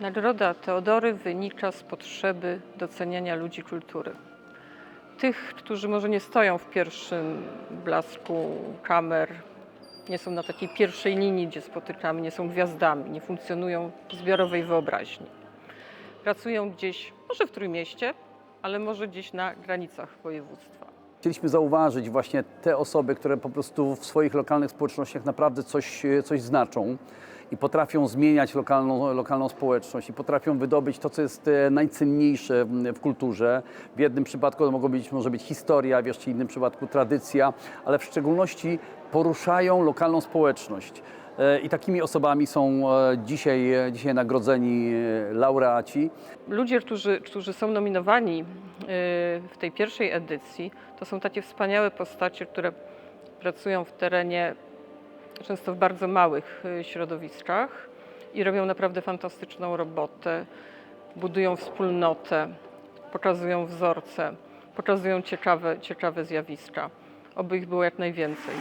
Nagroda Teodory wynika z potrzeby doceniania ludzi kultury. Tych, którzy może nie stoją w pierwszym blasku kamer, nie są na takiej pierwszej linii, gdzie spotykamy, nie są gwiazdami, nie funkcjonują w zbiorowej wyobraźni. Pracują gdzieś, może w Trójmieście, ale może gdzieś na granicach województwa. Chcieliśmy zauważyć właśnie te osoby, które po prostu w swoich lokalnych społecznościach naprawdę coś, coś znaczą i potrafią zmieniać lokalną, lokalną społeczność i potrafią wydobyć to, co jest e, najcenniejsze w- kulturze. W jednym przypadku to mogą być, może być historia, w jeszcze innym przypadku tradycja, ale w szczególności poruszają lokalną społeczność. E, I takimi osobami są e, dzisiaj, dzisiaj nagrodzeni laureaci. Ludzie, którzy, którzy są nominowani w tej pierwszej edycji, to są takie wspaniałe postacie, które pracują w terenie, często w bardzo małych y, środowiskach i robią naprawdę fantastyczną robotę. Budują wspólnotę, pokazują wzorce, pokazują ciekawe, ciekawe zjawiska. Oby ich było jak najwięcej.